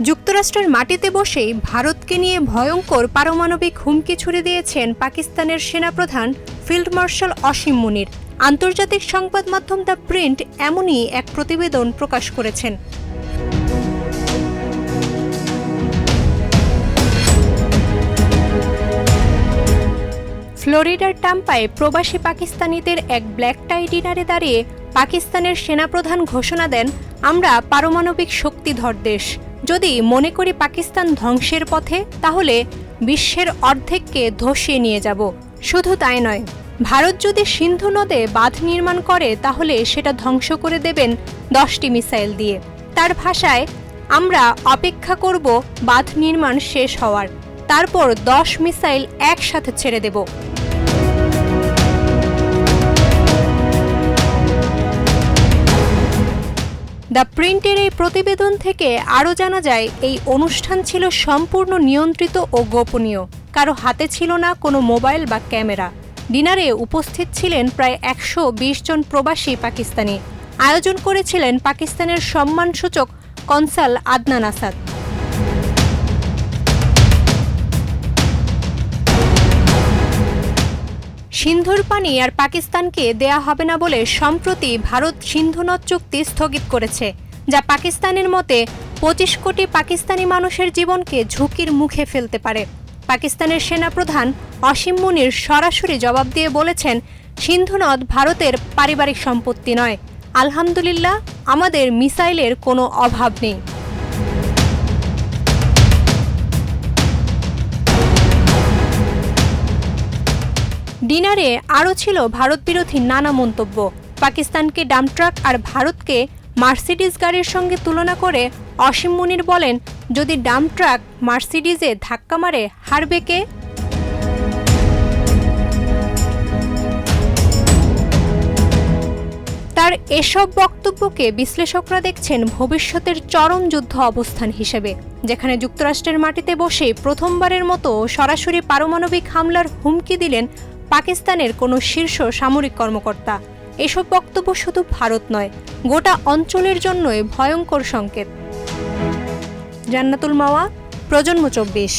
যুক্তরাষ্ট্রের মাটিতে বসেই ভারতকে নিয়ে ভয়ঙ্কর পারমাণবিক হুমকি ছুড়ে দিয়েছেন পাকিস্তানের সেনাপ্রধান ফিল্ড মার্শাল অসীম মুনির। আন্তর্জাতিক সংবাদ মাধ্যম দ্য প্রিন্ট এমনই এক প্রতিবেদন প্রকাশ করেছেন। ফ্লোরিডার টাম্পায় প্রবাসী পাকিস্তানিদের এক ব্ল্যাক টাই ডিনারে দাঁড়িয়ে পাকিস্তানের সেনাপ্রধান ঘোষণা দেন, আমরা পারমাণবিক শক্তিধর দেশ। যদি মনে করি পাকিস্তান ধ্বংসের পথে, তাহলে বিশ্বের অর্ধেককে ধসিয়ে নিয়ে যাব। শুধু তাই নয়, ভারত যদি সিন্ধু নদে বাঁধ নির্মাণ করে, তাহলে সেটা ধ্বংস করে দেবেন দশটি মিসাইল দিয়ে। তার ভাষায়, আমরা অপেক্ষা করব বাঁধ নির্মাণ শেষ হওয়ার। তারপর দশ মিসাইল একসাথে ছেড়ে দেব। দ্য প্রিন্টের এই প্রতিবেদন থেকে আরও জানা যায়, এই অনুষ্ঠান ছিল সম্পূর্ণ নিয়ন্ত্রিত ও গোপনীয়। কারও হাতে ছিল না কোনো মোবাইল বা ক্যামেরা। ডিনারে উপস্থিত ছিলেন প্রায় একশো বিশ জন প্রবাসী পাকিস্তানি। আয়োজন করেছিলেন পাকিস্তানের সম্মানসূচক কনসাল আদনান আসাদ। সিন্ধুর পানি আর পাকিস্তানকে দেয়া হবে না বলে সম্প্রতি ভারত সিন্ধু নদ চুক্তি স্থগিত করেছে, যা পাকিস্তানের মতে পঁচিশ কোটি পাকিস্তানি মানুষের জীবনকে ঝুঁকির মুখে ফেলতে পারে। পাকিস্তানের সেনাপ্রধান অসীম মুনির সরাসরি জবাব দিয়ে বলেছেন, সিন্ধু নদ ভারতের পারিবারিক সম্পত্তি নয়। আলহামদুলিল্লাহ, আমাদের মিসাইলের কোনো অভাব নেই। ডিনারে আরও ছিল ভারত বিরোধী নানা মন্তব্য। পাকিস্তানকে ডামট্রাক আর ভারতকে মার্সিডিজ গাড়ির সঙ্গে তুলনা করে অসীম মুনির বলেন, যদি ডামট্রাক মার্সিডিজে ধাক্কা মারে, হারবে কে? তার এসব বক্তব্যকে বিশ্লেষকরা দেখছেন ভবিষ্যতের চরম যুদ্ধ অবস্থান হিসেবে, যেখানে যুক্তরাষ্ট্রের মাটিতে বসে প্রথমবারের মতো সরাসরি পারমাণবিক হামলার হুমকি দিলেন পাকিস্তানের কোনো শীর্ষ সামরিক কর্মকর্তা। এসব বক্তব্য শুধু ভারত নয়, গোটা অঞ্চলের জন্যই ভয়ঙ্কর সংকেত। জান্নাতুল মাওয়া, প্রজন্ম চব্বিশ।